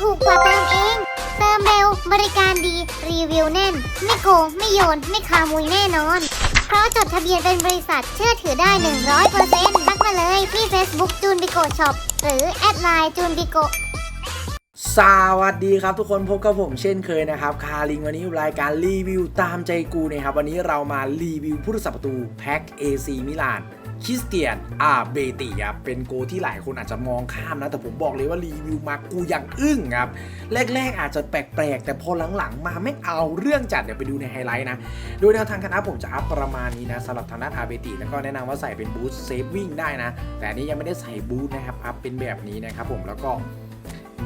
ถูกกว่าเติมเอง เติมเร็ว บริการดี รีวิวแน่น ไม่โกง ไม่โยน ไม่คามุยแน่นอน เพราะจดทะเบียนเป็นบริษัทเชื่อถือได้ 100%ทักมาเลยที่ Facebook จูนบิโกช็อปหรือแอดไลน์จูนบิโกสวัสดีครับทุกคนพบกับผมเช่นเคยนะครับ คาริงวันนี้รายการรีวิวตามใจกูนะครับ วันนี้เรามารีวิวผู้รักษาประตูแพ็ก AC มิลาน คริสเตียนอาเบติครับเป็นโกที่หลายคนอาจจะมองข้ามนะ แต่ผมบอกเลยว่ารีวิวมากูอย่างอึ้งครับ แรก ๆ อาจจะแปลก ๆ แต่พอหลัง ๆ มาไม่เอาเรื่องจัดเดี๋ยวไปดูในไฮไลท์นะ โดยแนวทางคณะผมจะอัพประมาณนี้นะสำหรับทางด้านอาเบติแล้วก็แนะนำว่าใส่เป็นบูทเซฟวิ่งได้นะ แต่นนี้ยังไม่ได้ใส่บูทนะครับอัพเป็นแบบนี้นะครับผมแล้วก็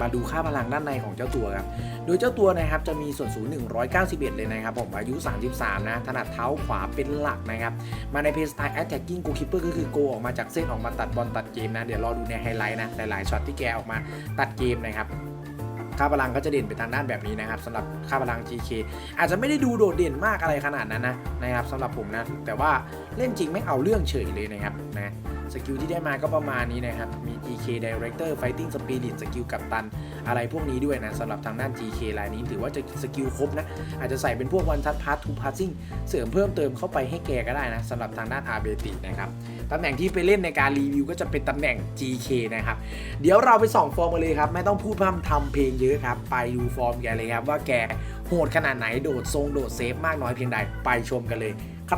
มาดูค่าพลังด้านในของเจ้าตัวครับ โดยเจ้าตัวนะครับจะมีส่วนสูง 191 เลยนะครับผมอายุ 33 นะ ถนัดเท้าขวาเป็นหลักนะครับ มาในเพสไตล์ attacking goalkeeper ก็คือโกออกมาจากเส้นออกมาตัดบอลตัดเกมนะ เดี๋ยวรอดูในไฮไลท์นะ หลายๆช็อตที่แกออกมาตัดเกมนะครับค่าพลังก็จะเด่นไปทางด้านแบบนี้นะครับสำหรับค่าพลัง GK อาจจะไม่ได้ดูโดดเด่นมากอะไรขนาดนั้นนะนะครับสำหรับผมนะแต่ว่าเล่นจริงไม่เอาเรื่องเฉยเลยนะครับนะ สกิลที่ได้มาก็ประมาณนี้นะครับ มี GK Director Fighting Spirit สกิลกับตัน อะไรพวกนี้ด้วยนะสำหรับทางด้าน GK รายนี้ถือว่าจะสกิลครบนะ อาจจะใส่เป็นพวกวันทัดพาร์ททูพาร์ซิ่งเสริมเพิ่มเติมเข้าไปให้แกก็ได้นะสำหรับทางด้านอาเบตินะครับตำแหน่งที่ไปเล่นในการรีวิวก็จะเป็นตำแหน่ง GK นะครับ เดี๋ยวเราไปส่องฟอร์มกันเลยครับ ไม่ต้องพูดพร่ำทำเพลงเยอะครับ ไปดูฟอร์มแกเลยครับว่าแกโหดขนาดไหนโดดทรงโดดเซฟมากน้อยเพียงใดไปชมกันเลย ค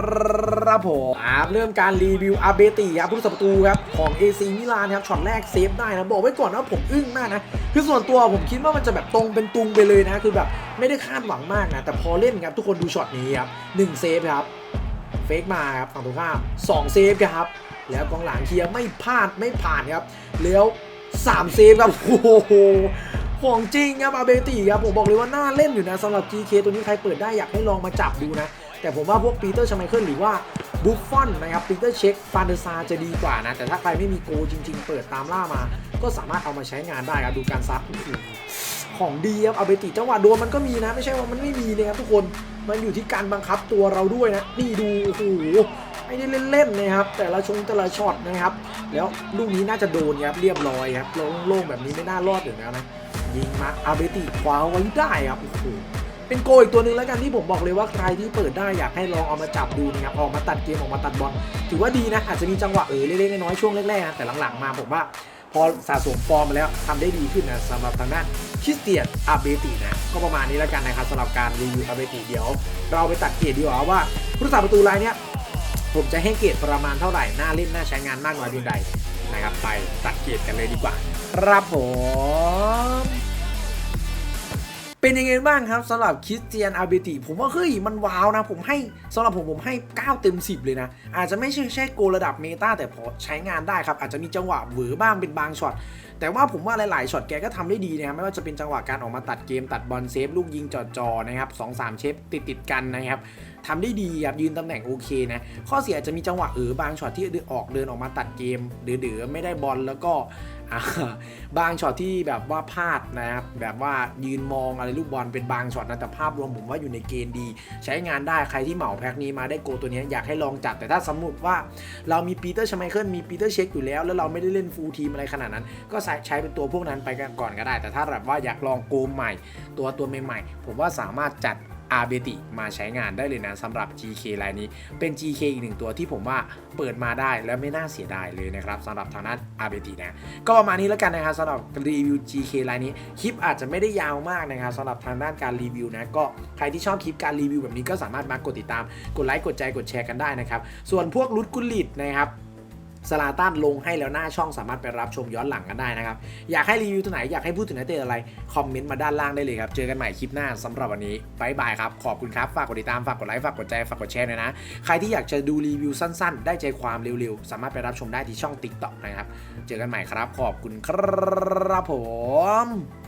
รับผมอ่าเริ่มการรีวิวอาเบติครับผู้รักษาประตูครับของ AC มิลานครับช็อตแรกเซฟได้นะ บอกไว้ก่อนว่าผมอึ้งมากนะ คือส่วนตัวผมคิดว่ามันจะแบบตรงเป็นตุงไปเลยนะ คือแบบไม่ได้คาดหวังมากนะ แต่พอเล่นครับทุกคนดูช็อตนี้ครับหนึ่งเซฟครับเฟกมาครับฝั่งตรงข้ามสองเซฟครับ แล้วกองหลังเคลียร์ไม่พลาดไม่ผ่านครับแล้วสามเซฟครับโอ้โหของจริงครับอาเบติครับผมบอกเลยว่าน่าเล่นอยู่นะสำหรับ GK ตัวนี้ใครเปิดได้อยากให้ลองมาจับดูนะ แต่ผมว่าพวกปีเตอร์ชไมเคิลหรือว่าบุฟฟอนนะครับปีเตอร์เช็คฟานเดอร์ซาจะดีกว่านะ แต่ถ้าใครไม่มีโกจริง ๆ เปิดตามล่ามา ก็สามารถเอามาใช้งานได้ครับดูการซัดของดีครับอาเบติจังหวะโดนมันก็มีนะ ไม่ใช่ว่ามันไม่มีเลยครับทุกคนมันอยู่ที่การบังคับตัวเราด้วยนะ นี่ดูโอ้โหไม่ได้เล่นๆนะครับ แต่ละชงแต่ละช็อตนะครับ แล้วลูกนี้น่าจะโดนครับเรียบร้อยครับโล่งๆแบบนี้ไม่น่ารอดอยู่แล้วนะยิงมาอาเบติคว้าไว้ได้ครับโอ้โห เป็นโกอีกตัวหนึ่งแล้วกันที่ผมบอกเลยว่าใครที่เปิดได้อยากให้ลองเอามาจับดูนะครับออกมาตัดเกมออกมาตัดบอลถือว่าดีนะอาจจะมีจังหวะเออเล็กๆน้อยๆช่วงแรกๆนะแต่หลังๆมาผมว่าพอสะสมฟอร์มมาแล้วทำได้ดีขึ้นนะสำหรับทางด้านคริสเตียนอาเบตินะ ก็ประมาณนี้แล้วกันนะครับสำหรับการรีวิวอาเบติเดี๋ยว เราไปตัดเกรดดีกว่าว่าผู้รักษาประตูรายเนี้ยผมจะให้เกรดประมาณเท่าไหร่น่าเล่นน่าใช้งานมากน้อยเพียงใดนะครับไปตัดเกรดกันเลยดีกว่า ครับผม เป็นยังไงบ้างครับสำหรับคริสเตียนอาเบติผมว่าเฮ้ยมันว้าวนะ ผมให้สำหรับผมผมให้ 9 เต็ม 10 เลยนะ อาจจะไม่ใช่ใช่โกระดับเมตาแต่พอใช้งานได้ครับ อาจจะมีจังหวะเหวอบ้างเป็นบางช็อตแต่ว่าผมว่าหลาย ๆช็อตแกก็ทำได้ดีนะครับไม่ว่าจะเป็นจังหวะการออกมาตัดเกมตัดบอลเซฟลูกยิงจอๆนะครับสองสามเชฟติดติดๆกันนะครับ ทำได้ดีครับยืนตำแหน่งโอเคนะ ข้อเสียอาจจะมีจังหวะเออบางช็อตที่ออกเดินออกมาตัดเกมเดือๆไม่ได้บอลแล้วก็บางช็อตที่แบบว่าพลาดนะครับแบบว่ายืนมองอะไรลูกบอลเป็นบางช็อตนะแต่ภาพรวมผมว่าอยู่ในเกณฑ์ดี ใช้งานได้ใครที่เหมาแพ็คนี้มาได้โกตัวนี้อยากให้ลองจัดแต่ถ้าสมมติว่าเรามีปีเตอร์ชไมเคิลมีปีเตอร์เช็คอยู่แล้ว แล้วเราไม่ได้เล่นฟูลทีมอะไรขนาดนั้น ก็ใช้ใช้เป็นตัวพวกนั้นไปกันก่อนก็ได้ แต่ถ้าแบบว่าอยากลองโกมใหม่ ตัวตัวใหม่ๆผมว่าสามารถจัด อาเบติมาใช้งานได้เลยนะสำหรับ GK รายนี้เป็น GK อีกหนึ่งตัวที่ผมว่าเปิดมาได้และไม่น่าเสียดายเลยนะครับสำหรับทางด้านอาเบตินะก็ประมาณนี้แล้วกันนะครับสำหรับรีวิว GK รายนี้คลิปอาจจะไม่ได้ยาวมากนะครับสำหรับทางด้านการรีวิวนะก็ใครที่ชอบคลิปการรีวิวแบบนี้ก็สามารถมากดติดตาม กดไลค์กดใจกดแชร์กันได้นะครับส่วนพวกรุดกุลิตนะครับ สลาตันลงให้แล้วหน้าช่องสามารถไปรับชมย้อนหลังกันได้นะครับ อยากให้รีวิวตัวไหนอยากให้พูดถึงนักเตะอะไร คอมเมนต์มาด้านล่างได้เลยครับ เจอกันใหม่คลิปหน้าสำหรับวันนี้บายบายครับ ขอบคุณครับ ฝากกดติดตาม ฝากกดไลค์ ฝากกดใจฝากกดแชร์ด้วยนะ ใครที่อยากจะดูรีวิวสั้น ๆ ได้ใจความเร็วๆ สามารถไปรับชมได้ที่ช่อง TikTok นะครับ เจอกันใหม่ครับ ขอบคุณครับผม